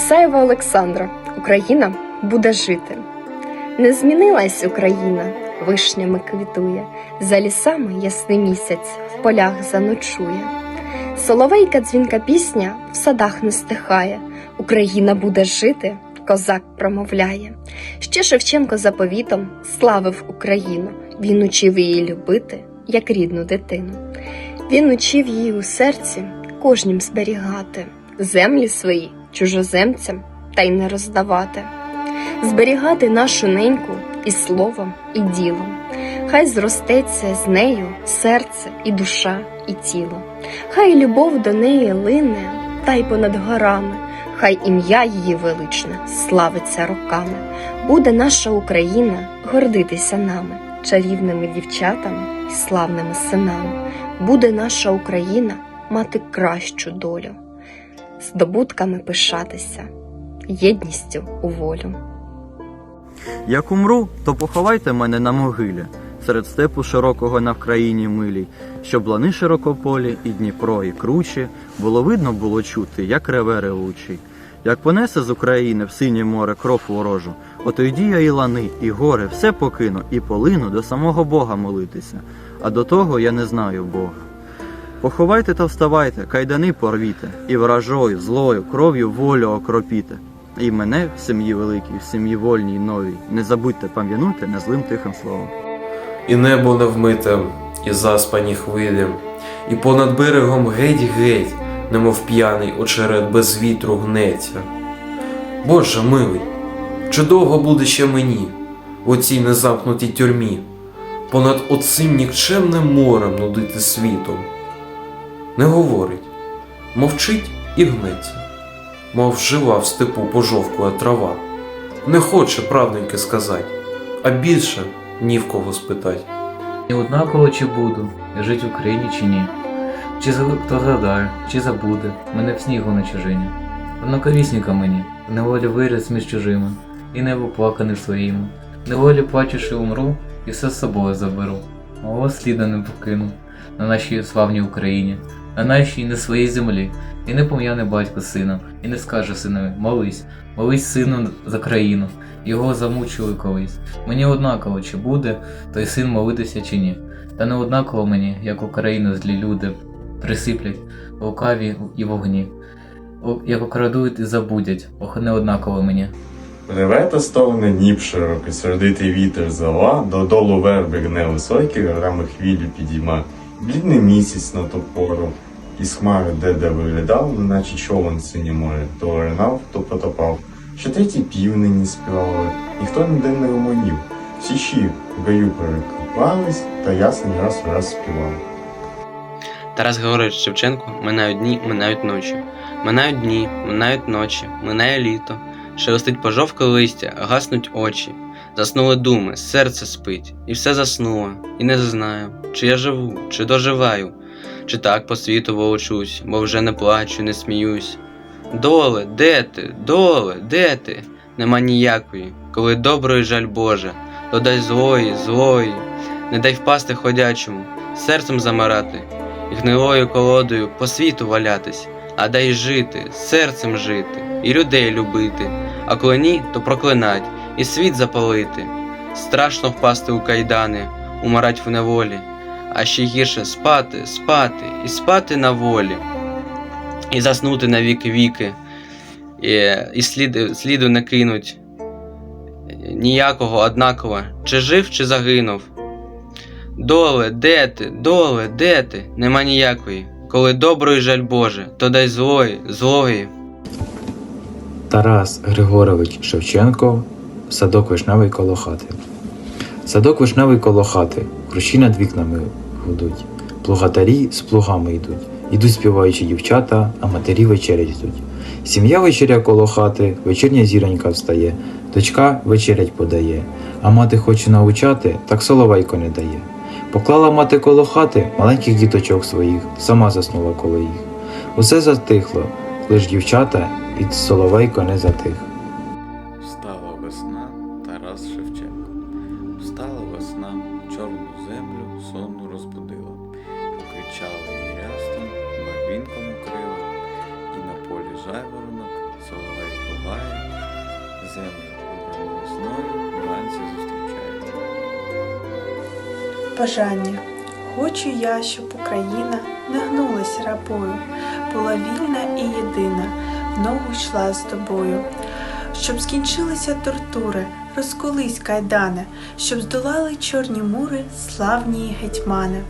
Ісаєва Олександра Україна буде жити. Не змінилась Україна, вишнями квітує, за лісами ясний місяць в полях заночує. Соловейка дзвінка пісня в садах не стихає. Україна буде жити, козак промовляє. Ще Шевченко заповітом славив Україну. Він учив її любити, як рідну дитину. Він учив її у серці кожнім зберігати землі свої чужоземцям та й не роздавати, зберігати нашу неньку і словом, і ділом. Хай зростеться з нею серце і душа, і тіло. Хай любов до неї лине, та й понад горами, хай ім'я її величне славиться роками. Буде наша Україна гордитися нами, чарівними дівчатами і славними синами. Буде наша Україна мати кращу долю, здобутками пишатися, єдністю у волю. Як умру, то поховайте мене на могилі, серед степу широкого на Вкраїні милій, щоб лани широкополі, і Дніпро, і кручі, було видно було чути, як реве ревучий. Як понесе з України в синє море кров ворожу, ото йді я і лани, і гори, все покину, і полину до самого Бога молитися, а до того я не знаю Бога. Поховайте та вставайте, кайдани порвіте, і вражою, злою, кров'ю волю окропіте. І мене в сім'ї великій, в сім'ї вольній новій, не забудьте пам'янути незлим тихим словом. і небо невмите, і заспані хвилі, і понад берегом геть-геть, немов п'яний очерет без вітру гнеться. Боже милий, чи довго буде ще мені в оцій незамкнутій тюрмі, понад оцим нікчемним морем нудити світом? Не говорить, мовчить і гнеться, мов жива в степу пожовкує трава. Не хоче правденьки сказать, а більше ні в кого спитать. І однаково чи буду я жить в Україні чи ні. Чи хто згадає, чи забуде мене в снігу на чужині. Однаковісніка мені, в неволі виріс між чужими, і небо плакане своїми. Неволі плачеш і умру, і все з собою заберу. Мого сліда не покину на нашій славній Україні, на нашій не своїй землі, і не пом'яне батько сина, і не скаже синові, молись, молись сину за країну. Його замучили колись. Мені однаково, чи буде той син молитися чи ні. Та не однаково мені, як Україну злі люди присиплять лукаві і вогні. Як окрадують і забудять, ох, не однаково мені. Реве та стогне ніп широкий, сердитий вітер зала, додолу верби гне високі, горами хвілю підійма. Блідний місяць на ту пору, із хмари де-де виглядав, неначе човен синє море, то оринав, то потопав. Що треті півнині співали, ніхто ніде не гомонів. Всі щі в гаю перекупались, та ясний раз в раз співав. Тарас Григорович Шевченко минають дні, минають ночі. Минають дні, минають ночі, минає літо. Шелестить пожовке листя, гаснуть очі. Заснули думи, серце спить, і все заснуло, і не знаю, чи я живу, чи доживаю, чи так по світу волочусь, бо вже не плачу, не сміюсь. Доле, де ти, доле, де ти? Нема ніякої, коли доброї жаль Боже, додай злої, злої, не дай впасти ходячому, серцем замирати, і гнилою колодою по світу валятись, а дай жити, серцем жити, і людей любити, а коли ні, то проклинать, і світ запалити. Страшно впасти у кайдани, умирать в неволі, а ще гірше спати, спати і спати на волі, і заснути на віки віки, і, і слід, сліду не кинуть ніякого однаково, чи жив, чи загинув. Доле, де ти, доле, де ти? Нема ніякої. Коли доброї жаль Боже, то дай злої, злої. Тарас Григорович Шевченко Садок вишневий коло хати. Садок вишневий коло хати, крущі над вікнами гудуть. Плугатарі з плугами йдуть. Ідуть співаючи дівчата, а матері вечерять йдуть. Сім'я вечеря коло хати, вечірня зіронька встає, дочка вечерять подає, а мати хоче научати, так соловейко не дає. Поклала мати коло хати маленьких діточок своїх, сама заснула коло їх. Усе затихло, лиш дівчата і соловейко не затих. Бажання. Хочу я, щоб Україна не гнулась рабою, була вільна і єдина, в ногу йшла з тобою. Щоб скінчилися тортури, розколись кайдани, щоб здолали чорні мури славні гетьмани,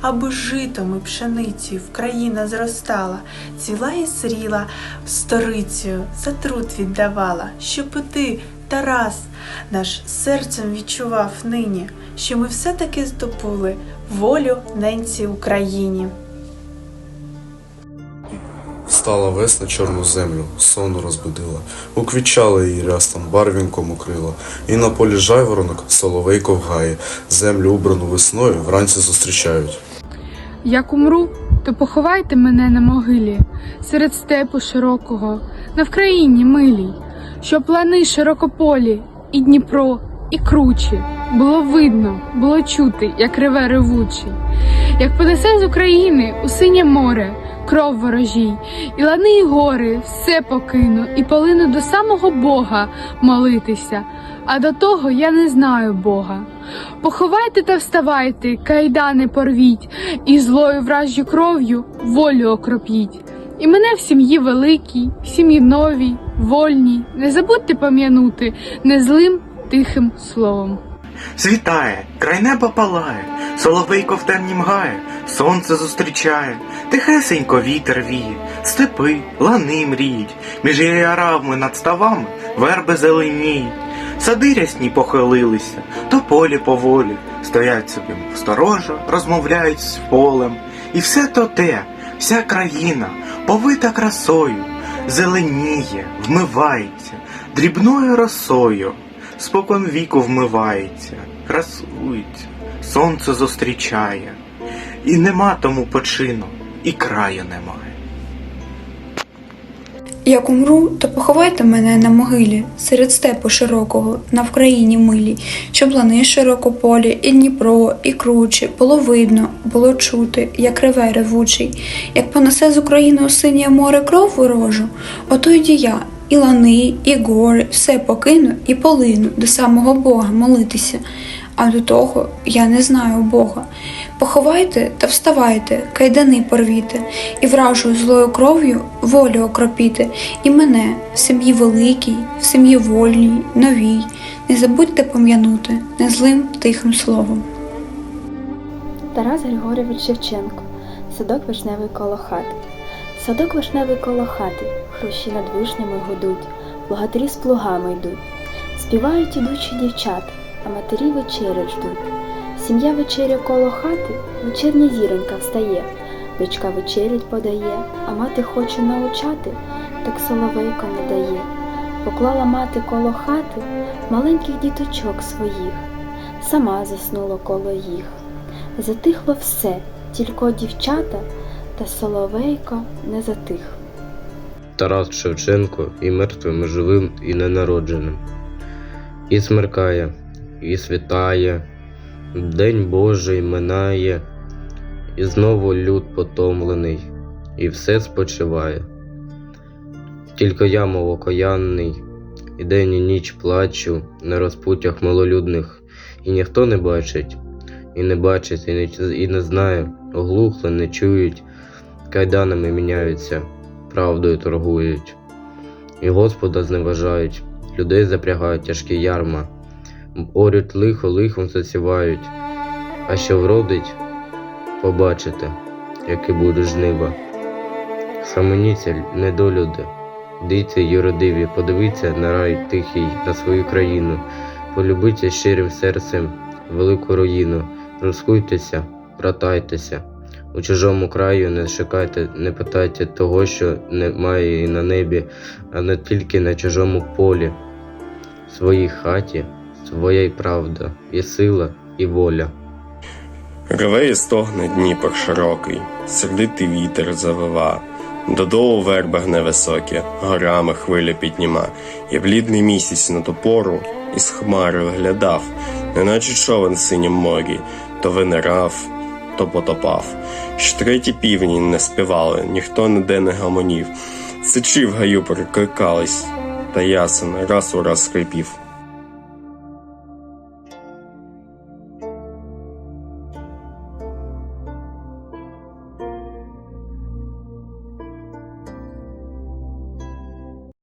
аби житом і пшеницею в країна зростала, ціла і сріла сторицею, за труд віддавала, щоб і ти, Тарас, наш серцем відчував нині, що ми все-таки здобули волю ненці Україні. Стала весна чорну землю, сонну розбудила, уквічала її рястом, барвінком укрила, і на полі жайворонок соловейко вгає, землю убрану весною вранці зустрічають. Як умру, то поховайте мене на могилі, серед степу широкого, на Вкраїні милій, щоб лани широкополі, і Дніпро, і кручі. Було видно, було чути, як реве ревучий, як понесе з України у синє море, кров ворожій, і лани, і гори, все покину, і полину до самого Бога молитися. А до того я не знаю Бога. Поховайте та вставайте, кайдани порвіть, і злою вражжю кров'ю волю окропіть. І мене в сім'ї великій, в сім'ї новій, вольній, не забудьте пам'янути незлим тихим словом. Світає, край неба палає, соловейко в темні сонце зустрічає, тихесенько вітер віє, степи, лани мріють, між яравми над ставами верби зеленіють. Сади рясні похилилися, то полі поволі, стоять собі сторожа, розмовляють з полем. І все то те, вся країна, повита красою, зеленіє, вмивається, дрібною росою, спокон віку вмивається, красується, сонце зустрічає, і нема тому почину, і краю немає. Як умру, то поховайте мене на могилі, серед степу широкого, на Вкраїні милій, щоб лани широкополі, і Дніпро, і круче, було видно, було чути, як реве ревучий, як понесе з України у синє море кров ворожу, ото йді я, і лани, і гори, все покину і полину до самого Бога молитися. А до того я не знаю Бога. Поховайте та вставайте, кайдани порвіте, і вражою злою кров'ю волю окропіте, і мене в сім'ї великій, в сім'ї вольній, новій. Не забудьте пом'янути незлим тихим словом. Тарас Григорьович Шевченко, садок вишневий коло хати. Садок вишневий коло хати, хрущі над вишнями гудуть, богатирі з плугами йдуть. Співають ідучі дівчата, а матері вечерять ждуть. Сім'я вечеря коло хати, вечірня зіронька встає, дочка вечерять подає, а мати хоче научати, так соловейка не дає. Поклала мати коло хати маленьких діточок своїх, сама заснула коло їх. Затихло все, тільки дівчата та соловейко не затих. Тарас Шевченко і мертвим, і живим, і ненародженим. І смеркає, і світає, День Божий минає, і знову люд потомлений, і все спочиває. Тільки я, мов окаянний, і день і ніч плачу на розпуттях малолюдних, і ніхто не бачить, і не бачить, і не, і не знає, оглухли, не чують, кайданами міняються, правдою торгують, і Господа зневажають, людей запрягають тяжкі ярма, орють лихо лихом засівають, а що вродить, побачите, які будуть жнива. Самоніться, недолюди, дійте юродиві, подивіться на рай тихий, на свою країну, полюбіться щирим серцем велику руїну, розкуйтеся, братайтеся. У чужому краю не шукайте, не питайте того, що немає і на небі, а не тільки на чужому полі. В своїй хаті своя й правда, і сила, і воля. Реве стогне Дніпр широкий, сердитий вітер завива, додолу верба гне високі, горами хвиля підніма, і блідний місяць на ту пору із хмари виглядав, неначе човен синім морі, то винирав, то потопав. Ж треті півні не співали, ніхто ніде не гамонів, сичі в гаю перекликались, та ясен раз у раз скрипів.